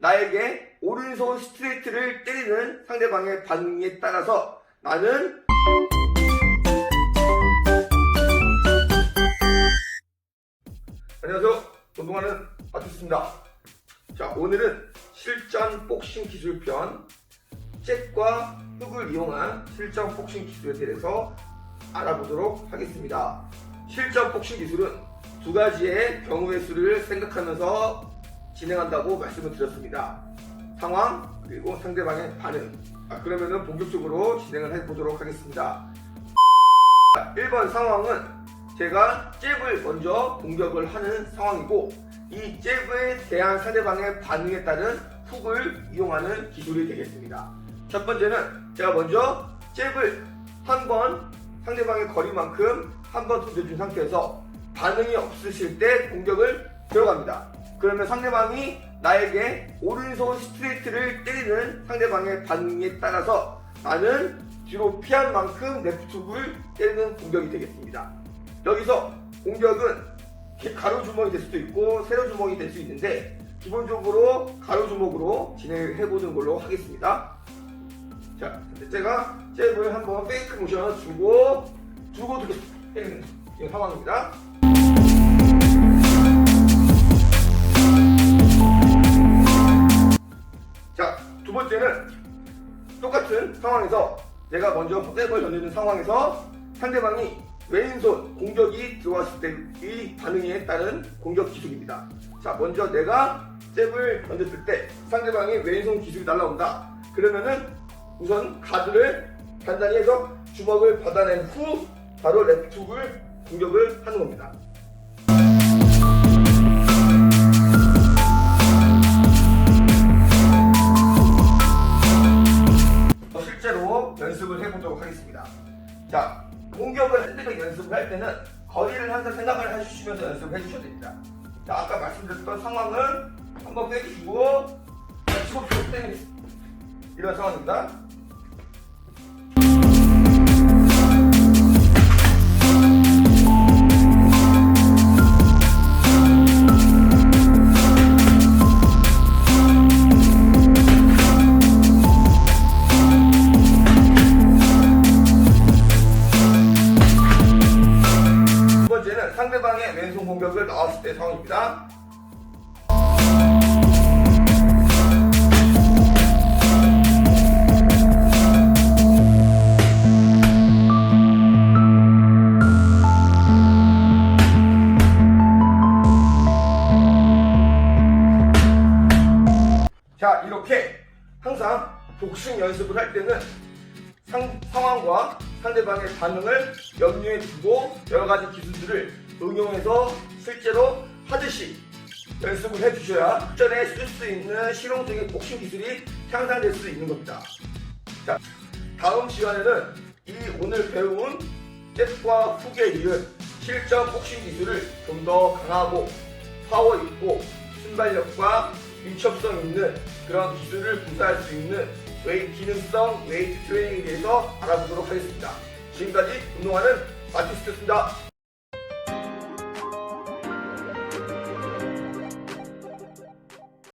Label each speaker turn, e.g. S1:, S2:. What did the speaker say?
S1: 나에게 오른손 스트레이트를 때리는 상대방의 반응에 따라서 나는 안녕하세요. 운동하는 아티스트입니다. 자, 오늘은 실전 복싱 기술편 잭과 흙을 이용한 실전 복싱 기술에 대해서 알아보도록 하겠습니다. 실전 복싱 기술은 두 가지의 경우의 수를 생각하면서 진행한다고 말씀을 드렸습니다. 상황 그리고 상대방의 반응. 아, 그러면은 본격적으로 진행을 해보도록 하겠습니다. 1번 상황은 제가 잽을 먼저 공격을 하는 상황이고 이 잽에 대한 상대방의 반응에 따른 훅을 이용하는 기술이 되겠습니다. 첫 번째는 제가 먼저 잽을 한 번 상대방의 거리만큼 한 번 던져준 상태에서 반응이 없으실 때 공격을 들어갑니다. 그러면 상대방이 나에게 오른손 스트레이트를 때리는 상대방의 반응에 따라서 나는 뒤로 피한 만큼 레프트훅을 때리는 공격이 되겠습니다. 여기서 공격은 이렇게 가로 주먹이 될 수도 있고 세로 주먹이 될 수 있는데 기본적으로 가로 주먹으로 진행해 보는 걸로 하겠습니다. 자, 제가 잽을 한번 페이크 모션 주고 주고 두고 때리는 이 상황입니다. 두 번째는 똑같은 상황에서 내가 먼저 잽을 던지는 상황에서 상대방이 왼손 공격이 들어왔을 때이 반응에 따른 공격 기술입니다. 자, 먼저 내가 잽을 던졌을 때 상대방이 왼손 기술이 날라온다. 그러면은 우선 가드를 간단히 해서 주먹을 받아낸 후 바로 레프트훅을 공격을 하는 겁니다. 자, 공격을 핸드백 연습을 할 때는 거리를 항상 생각을 해주시면서 연습을 해주셔야 됩니다. 자, 아까 말씀드렸던 상황은 한번 빼주시고 치고 치고 때리는 이런 상황입니다. 공격을 나왔을 때 상황입니다. 자, 이렇게 항상 복싱 연습을 할 때는 상, 상황과 상대방의 반응을 염두에 두고 여러 가지 기술들을 응용해서 실제로 하듯이 연습을 해주셔야 실전에 쓸 수 있는 실용적인 복싱 기술이 향상될 수 있는 겁니다. 자, 다음 시간에는 이 오늘 배운 잽과 훅에 이은 실전 복싱 기술을 좀 더 강하고 파워 있고 순발력과 민첩성 있는 그런 기술을 구사할 수 있는 웨이 기능성 웨이트 트레이닝에 대해서 알아보도록 하겠습니다. 지금까지 운동하는 아티스트였습니다.